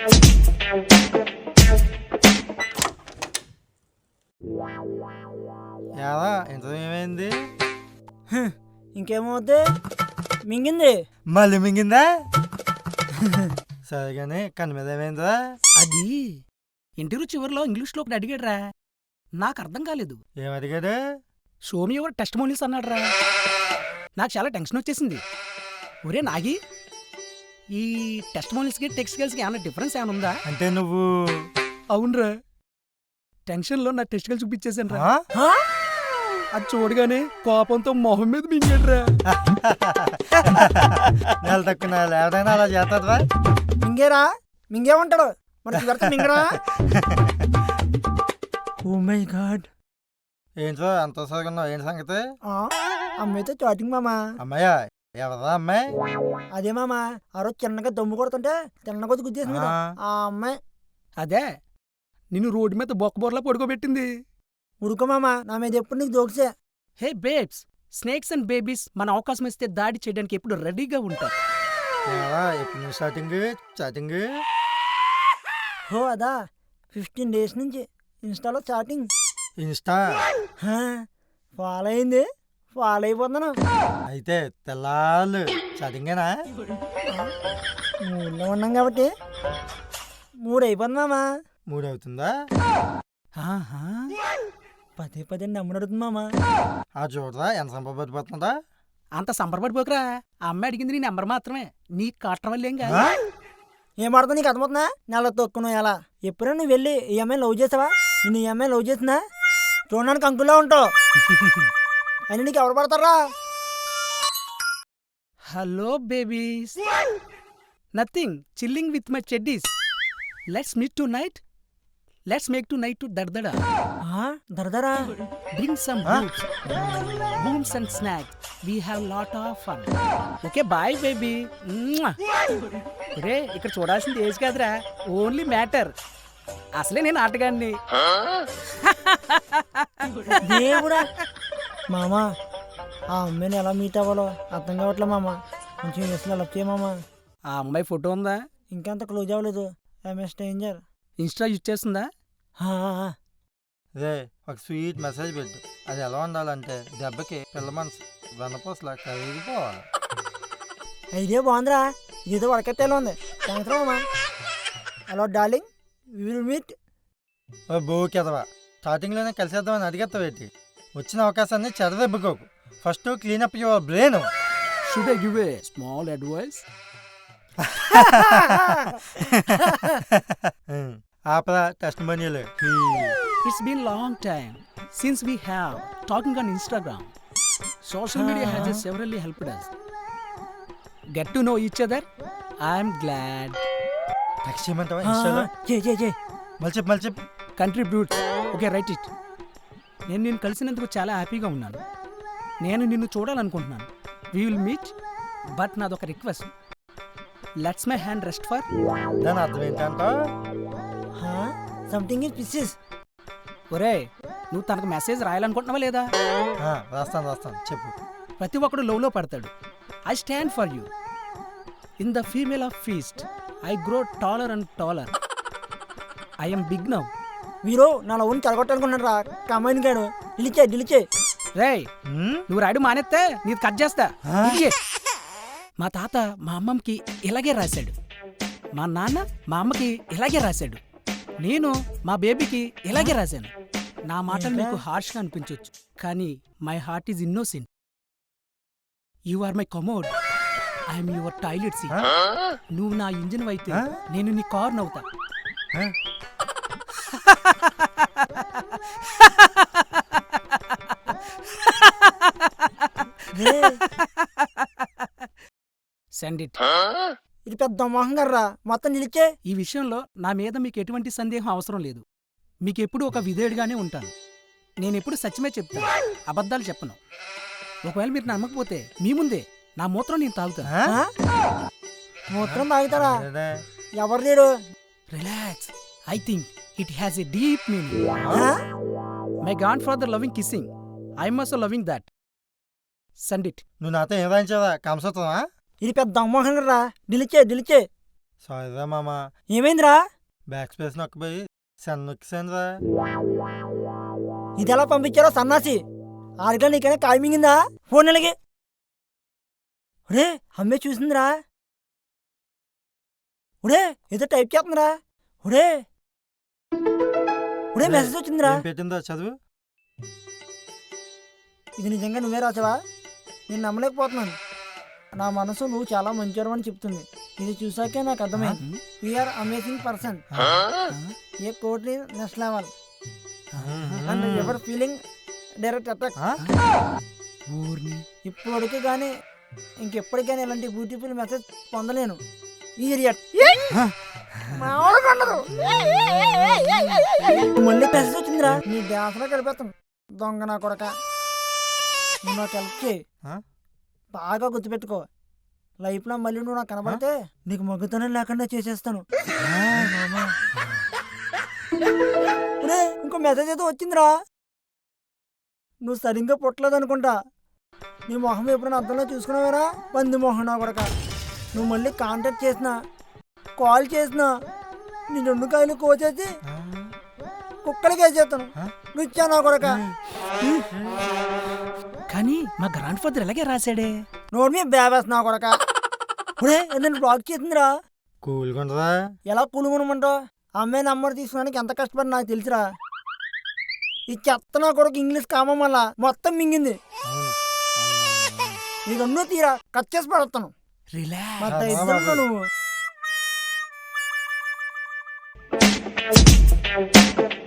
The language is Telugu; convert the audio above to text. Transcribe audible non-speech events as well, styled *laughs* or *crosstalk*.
ఎలా ఇంత ఏమైంది? ఇంకేమవుద్ది? మింగింది? మళ్ళీ మింగిందా? సరే కానీ కన్ను మీద ఏమైందా అది ఇంటర్వ్యూ చివరిలో ఇంగ్లీష్లో ఒకటి అడిగాడురా. నాకు అర్థం కాలేదు. ఏం అడిగాడు? షోమి ఎవరు టెస్ట్ మోనీస్ అన్నాడురా. నాకు చాలా టెన్షన్ వచ్చేసింది. ఒరే నాగి ఈ టెస్ట్ మోనీస్కి టెక్స్టైల్స్కి ఏమైనా డిఫరెన్స్ ఏమైనా ఉందా? అంటే నువ్వు అవునరా. టెన్షన్లో నా టెస్టికల్ చూపించేసాను రా? అది చూడగానే కోపంతో మొహం మీద మింగాడురా. నెల తక్కువ నెల. ఎవరైనా అలా చేస్తారా మింగేరా? మింగే ఉంటాడు మరి చివరికి మింగరా ఓ మై గాడ్ ఏంటో అంత సరిగా ఏంటి సంగతి? అమ్మాయితో చాటింగ్ మామా? అమ్మాయ్యా ఎవరా అమ్మాయి? అదే మామా ఆ రోజు చిన్నగా దమ్ము కొడుతుంటే తిన్న కొద్ది గుద్దేసింది కదా. ఆ. అమ్మాయి. అదే నిన్ను రోడ్డు మీద బొక్కబోర్లా పడుకోబెట్టింది. ఉరుకో మామా నా మీద ఎప్పుడు నీకు జోక్సే hey babes snakes and babies మన అవకాశం ఇస్తే దాడి చేయడానికి ఎప్పుడు రెడీగా ఉంటారు. ఏవా ఎప్పుడు నువ్వు స్టార్టింగ్ స్టార్టింగ్ హో అదా ఫిఫ్టీన్ డేస్ నుంచి ఇన్స్టాలో చాటింగ్. ఇన్స్టా? ఫాలో అయింది? ఫాలో అయిపోతున్నాను అయితే తెల్లాళ్ళు స్టార్టింగేనా మూడులో ఉన్నాం కాబట్టి మూడు అయిపోతుంది మామా మూడు అవుతుందా ఆహా పదే పదే నమ్ముడు అడుగుతుంది మామా. ఆ చూడరా ఎంత సంపబడిపోతుందా అంత సంబరపడిపోకరా. ఆ అమ్మాయి అడిగింది నీ నెంబర్ మాత్రమే. నీ కాటం వల్లేం కాదు. ఆ? ఏం పడుతుంది నీకు అర్థమవుతుందా? నెల తొక్కును ఎలా? ఎప్పుడైనా నువ్వు వెళ్ళి ఈ అమ్మాయి లవ్ చేసావా? నేను ఈ అమ్మాయి లవ్ చేసినా చూడడానికి అంకుల్లో ఉంటావు. *laughs* అని నీకు ఎవరు పడతారా? Hello babies nothing chilling with my చెడ్డీస్ let's meet tonight let's make tonight to దర్దడా దరదరా bring some booms booms and snacks we have lot of fun okay bye baby రే ఇక్కడ చూడాల్సింది ఏజ్ కాదురా. ఓన్లీ మ్యాటర్ అసలే నేను ఆటగాడిని. దేవుడా. మామా ఆ అమ్మాయిని ఎలా మీట్ అవ్వాలో అర్థం కావట్లే మామ. కొంచెం వేసిన లవ్ చేయ మామ. ఆ అమ్మాయి ఫోటో ఉందా? ఇంకంత క్లోజ్ అవ్వలేదు. ఎంఎస్ స్ట్రేంజర్ ఇన్స్టా యూజ్ చేస్తుందా? రే ఒక స్వీట్ మెసేజ్ పెట్టు. అది ఎలా ఉండాలంటే దెబ్బకి పిల్ల మనసు వెనపోసలా కరిగిపోవాలి. ఐడియా బాగుందిరా. ఇదేదో వడకట్టేలా ఉంది. థ్యాంక్స్ మామా. హలో డార్లింగ్ విల్ మీట్ ఓ బో కెదవా స్టార్టింగ్లోనే కలిసేద్దామని అడిగేస్తావేటి వచ్చిన అవకాశాన్ని చెడదెబ్బకోకు first clean up your brain should I give a small advice opera test మనీలు It's been long time since we have talking on Instagram. Social media has just severally helped us get to know each other. I'm glad. Text చేయమంటావా మళ్ళీ చెప్పు మళ్ళీ చెప్పు Contribute. Okay, write it. నేను నిన్ను కలిసినందుకు చాలా హ్యాపీగా ఉన్నాను. నేను నిన్ను చూడాలనుకుంటున్నాను. వీ విల్ మీట్ బట్ నాదొక request let's my hand rest for దాని అర్థం ఏంటంటావు సంథింగ్ ఇస్ పిసిస్ ఒరే నువ్వు తనకు మెసేజ్ రాయాలనుకుంటున్నావా లేదా? రాస్తాను రాస్తాను. చెప్పు. ప్రతి ఒక్కడు లోలో పడతాడు. I stand for you in the female of feast I grow taller and taller I'm big now వీరు నా లవ్ని చెడగొట్టాలనుకున్నాడు రా కమ్మాయిని గాడు. డిలిచే డిలిచే రే నువ్వు రాయడం మానేస్తే నీది కట్ చేస్తా. మా తాత మా అమ్మమ్మకి ఇలాగే రాశాడు. మా నాన్న మా అమ్మకి ఇలాగే రాశాడు. నేను మా బేబీకి ఇలాగే రాశాను. నా మాటలు మీకు హార్ష్గా అనిపించవచ్చు కానీ my heart is innocent. You are my commode. I'm your toilet seat? నువ్వు నా ఇంజిన్ అయితే? నేను నీ కార్ నవ్వుతా. సెండ్ ఇట్ ఇది పెద్ద మొహం రా మొత్తం నిలిచే ఈ విషయంలో నా మీద మీకు ఎటువంటి సందేహం అవసరం లేదు. మీకు ఎప్పుడు ఒక విధేయుడిగానే ఉంటాను. నేను ఎప్పుడు సత్యమే చెప్తాను. అబద్ధాలు చెప్పను. ఒకవేళ మీరు నమ్మకపోతే మీ ముందే నా మూత్రం నేను తాగుతాను? మూత్రం తాగుతారా. ఎవరు లేరు? Relax I think it has a deep meaning? My god father loving kissing I must loving that send it నువ్వు నాతో ఏం రాయించావా కంసత్వమా ఇది పెద్ద మొహం రా డిలిచే డిలిచే సారీరా మామ. ఏమైందిరా? బ్యాక్ స్పేస్ నొక్కిపోయి సన్ నొక్కిసాను రా ఇది ఎలా పంపించారో సన్నాసి? ఆరుగా నీకైనా కాయ మింగిందా? ఫోన్ నెలకి ఒరే అమ్మే చూసిందిరా. ఒరే ఏదో టైప్ చేస్తుందిరా. ఒరే ఒరే మెసేజ్ వచ్చిందిరా. ఏం పెట్టిందో చదువు? ఇది నిజంగా నువ్వే రాసావా? నేను నమ్మలేకపోతున్నాను. నా మనసు నువ్వు చాలా మంచివాడు అని చెప్తుంది. ఇది చూసాకే నాకు అర్థమైంది. వీఆర్ అమేజింగ్ పర్సన్ ఏ కోటి next level and ever feeling direct attack ఇప్పటికి కానీ ఇంకెప్పటికైనా ఇలాంటి బ్యూటిఫుల్ మెసేజ్ పొందలేను. ఈరియట్ మళ్ళీ మెసేజ్ వచ్చిందిరా. నీ డ్యాన్స్లో కలిపేస్తాను దొంగ నా కొడక. నువ్వు నాకు హెల్ప్ చేయి? బాగా గుర్తుపెట్టుకో. లైఫ్లో మళ్ళీ నువ్వు నాకు కనబడితే నీకు మగ్గుతనం లేకుండా చేసేస్తాను. ఇంకో మెసేజ్ ఏదో వచ్చిందిరా. నువ్వు సరిగ్గా పుట్టలేదు అనుకుంటా. నీ మొహం ఎప్పుడైనా అర్థంలో చూసుకున్నావేరా పంది మొహం నా కొడక. నువ్వు మళ్ళీ కాంటాక్ట్ చేసినా కాల్ చేసినా నీ రెండు కాయలు కోచేసి కుక్కలకి వేసేస్తాను నువ్వు కొడక? కానీ మా గ్రాండ్ ఫాదర్ ఇలాగే రాశాడే? నోటి మీద బేబేస్ నా కొడక. ఒరే నన్ను బ్లాక్ చేసిందిరా? కూల్గా ఉండదా ఎలా కూలుగునమంటావు అమ్మాయి నంబర్ తీసుకోవడానికి ఎంత కష్టపడి నాకు తెలుసురా. ఈ చెత్త నా కొడుకు ఇంగ్లీష్ కామం వల్ల మొత్తం మింగింది. ఈ రెండు తీరా కట్ చేసి పడతాను రిలాక్స్. నువ్వు. Thank you.